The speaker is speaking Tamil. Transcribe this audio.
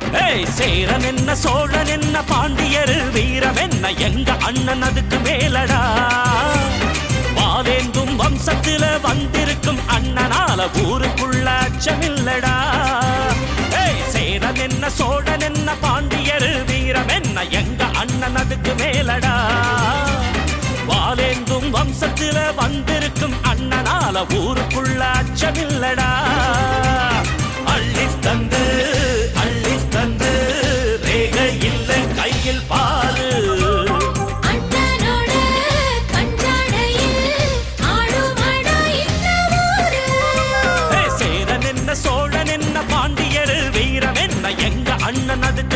ஏய் சேரன் என்ன சோழன் என்ன பாண்டியர்? வீரம் என்ன? எங்க அண்ணன் அதுக்கு மேலடா? வாவேந்தும் வம்சத்துல வந்திருக்கும் அண்ணனால ஊருக்குள்ள அச்சமில்லடா. ஏய் சேரன் என்ன சோழன் என்ன பாண்டியர்? வீரம் என்ன? எங்க அண்ணன் அதுக்கு மேலடா? வாலேந்தும் வம்சத்துல வந்திருக்கும் அண்ணனால ஊருக்குள்ள அச்சமில்லடா. ஏய்,